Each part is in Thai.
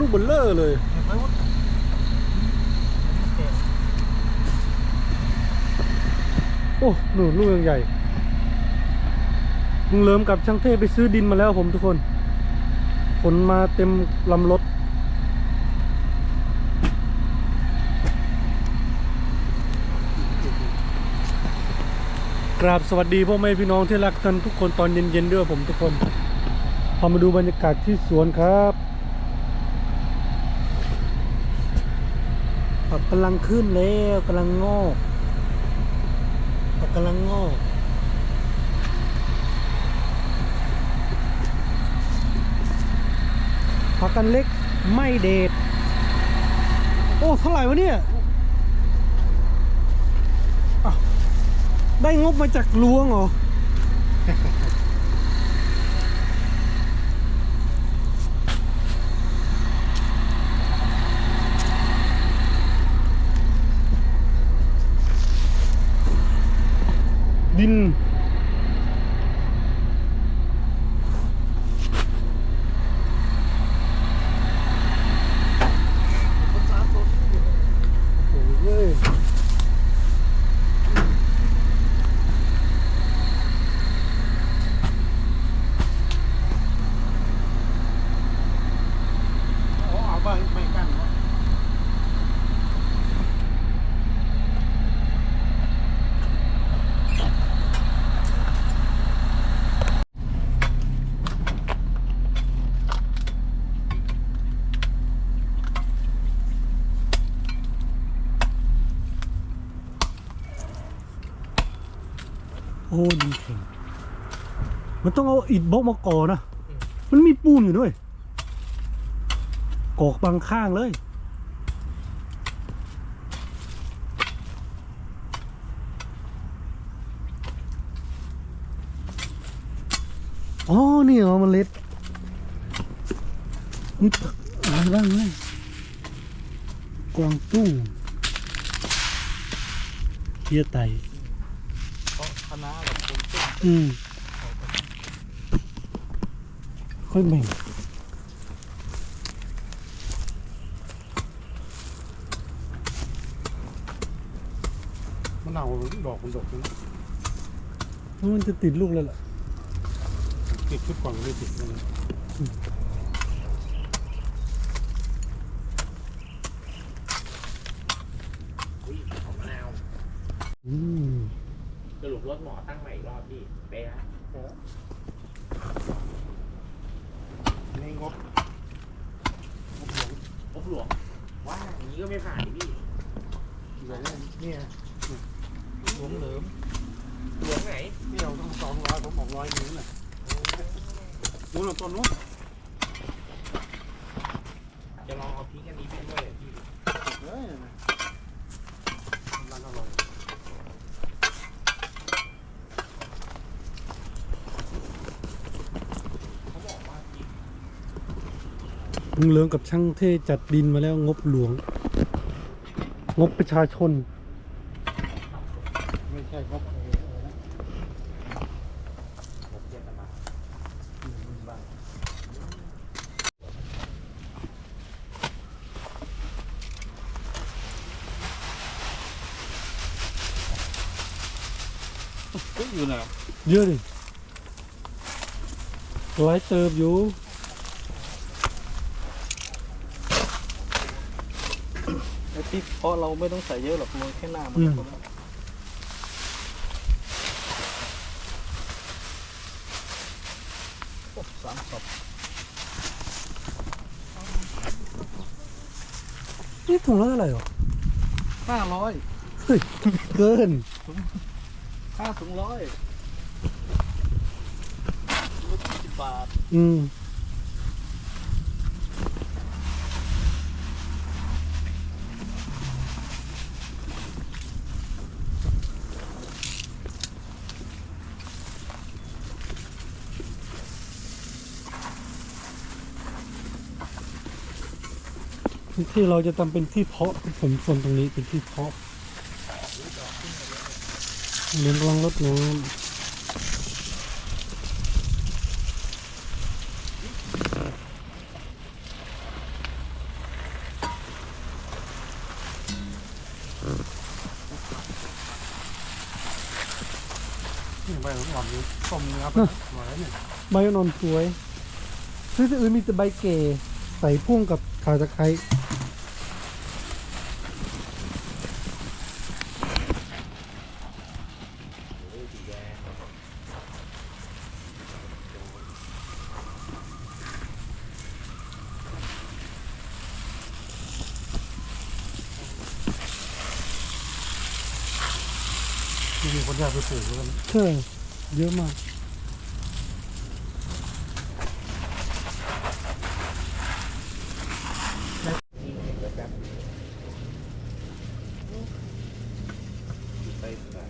ลูกเบลเลอร์เลยโอ้หนูลูกยังใหญ่ลุงเลิมกับช่างเทพไปซื้อดินมาแล้วผมทุกคนขนมาเต็มลำรถกราบสวัสดีพ่อแม่พี่น้องที่รักกันทุกคนตอนเย็นๆด้วยผมทุกคนพามาดูบรรยากาศที่สวนครับ ผักกำลังขึ้นแล้วกำลังงอกผักกำลังงอกผักกันเล็กไม่เดทโอ้เท่าไหร่วะเนี่ยได้งบมาจากหลวงเหรอ ดินคนสามคนอยู่ โอ้ยเว้ย อ๋อเอาไปไม่กันเนาะ โอ้ดินแข็งมันต้องเอาอิฐบล็อกมาก่อนะ มันมีปูนอยู่ด้วย กอกบางข้างเลย อ๋อ นี่เหรอเมล็ดนี่อะไรบ้างเนี่ยกวางตุ้งเฮียไต เพราะคณะแบบคนเก่งอืมค่อยแบ่งมะนาวดอกมันดกนะเพราะมันจะติดลูกแล้วล่ะติดชุดก่อนไม่ติดเลยอุ้ยของมะนาว อืม ส รุปรถหมอตั้งใหม่อีกรอบพี่เป๊ะฮะนี่งบงบหลวงรถหลวงว่าอย่างนี้ก็ไม่ผ่านดิพี่ไหนเนี่ยหลวงเหลิมหลวงไหนนี่เราต้องสองร้อยผมบอกร้อยนิ้วน่ะนู้นต้นนู้นจะลองเอาพริกอันนี้ไปด้วยเหรอพี่ เฮ้ยมันอร่อย เขาบอกว่าพริก ลุงเหลืองกับช่างเท่จัดดินมาแล้วงบหลวง งบประชาชน ไม่ใช่งบเออนะผมเจ็ดมาก็อยู่นะเยอะดิหลายเติบอยู่ ไอ้ ที่เพราะเราไม่ต้องใส่เยอะหรอกมันแค่หน้ามันอืมก็พอแล้วโอ้สามศพนี่ถุงละเท่าไหร่หรอห้าร้อยเฮ้ยเกินห้าถุงร้อยลดสิบบาท อืม ที่เราจะทำเป็นที่เพาะผมส่วนตรงนี้เป็นที่เพาะเรียนรังรดน้ำใบอ่อนนี้ต้มเนื้อไปหมดแล้นี่อสวย ซื้อที่อื่นมีแต่ใบเก๋ใส่พ่งกับขาตะไคร้ คนอยากไปปลูกแล้วกันใช่เยอะมากไปใส่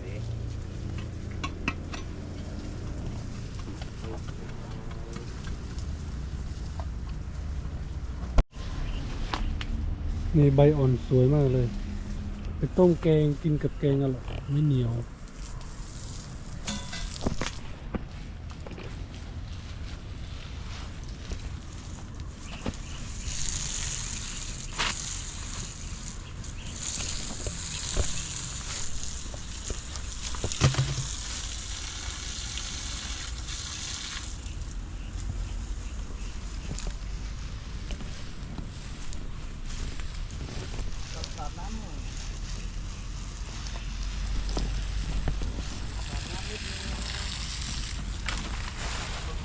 นี่ใบอ่อนสวยมากเลย ไปต้มแกงกินกับแกงอร่อยไม่เหนียว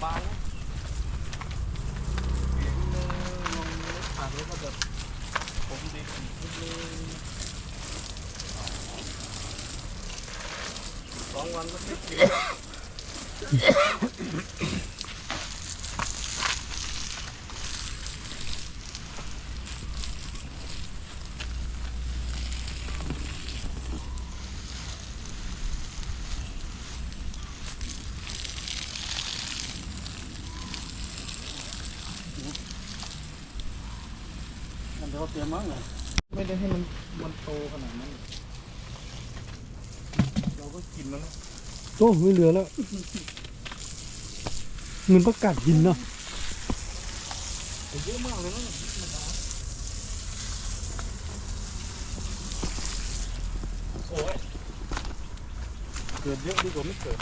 บังเสียงหนึงลงผ่านแล้วก็แบบผมดีขึ้นเลยสองวันก็เสร็จอยู่มั เดี๋ยวเตรียมมั้งเลยไม่ได้ให้มันมันโตขนาดนั้น เราก็กินแล้วนะโอ้ไม่เหลือแล้วเหมือนประกาศหินเนาะแต่เยอะมากเลยนะโอ้ยเกิดเยอะดีกว่าไม่เกิด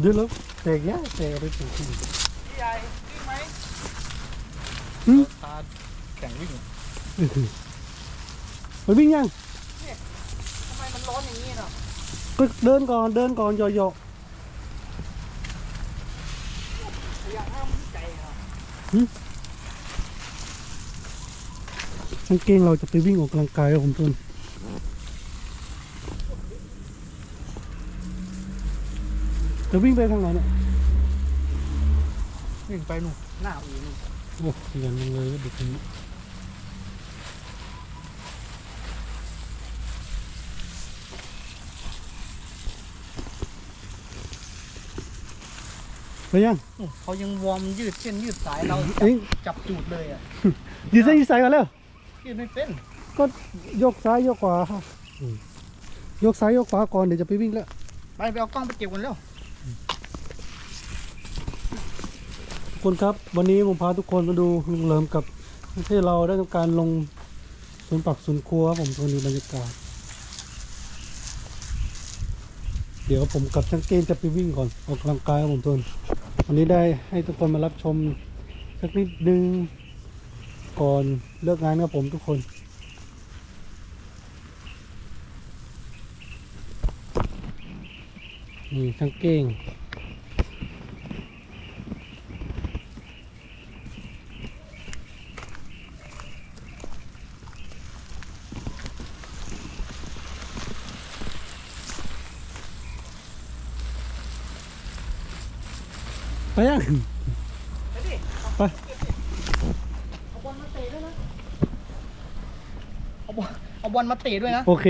เยอะแล้วแตกยากแตกเอาไปปลูกที่อื่น พี่ใหญ่วิ่งไหม หืมตาแข่งวิ่งไปวิ่งยังทำไมมันร้อนอย่างนี้เนาะก็เดินก่อนเดินก่อนเหยาะอยากห้ามใจอะๆกางเกงเราจะไปวิ่งออกกำลังกายครับผมต้นจะวิ่งไปทางไหนเนี่ย วิ่งไปหนูหน้าอีนู่นโอ้ยอย่างนึงเลยเด็กคนนี้ไปยังเขายังวอร์มยืดเส้นยืดสายเราเอ้ยจับจูดเลยอะยืดเส้นยืดสายกันแล้วยืดไม่เป็นก็ยกซ้ายยกขวาค่ะอืมยกซ้ายยกขวาก่อนเดี๋ยวจะไปวิ่งแล้วไปไปเอากล้องไปเก็บกันเร็ว ทุก คนครับ วันนี้ผมพาทุกคนมาดูลุงเลิมกับที่เราได้ทำการลงสวนปักสวนครัวครับผมตรงนี้บรรยากาศ เดี๋ยวผมกับช่างเกณฑ์จะไปวิ่งก่อนออกกำลังกายครับผมทุนวันนี้ได้ให้ทุกคนมารับชมสักนิดนึงก่อนเลิกงานครับผมทุกคนนี่ช่างเก้ง ไปยังไปดิไปเอาบอลมาเตะด้วยนะเอาบอลเอาบอลมาเตะด้วยนะ โอเค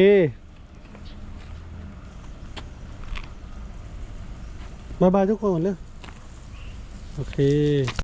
บายบายทุกคนก่อนเลยโอเค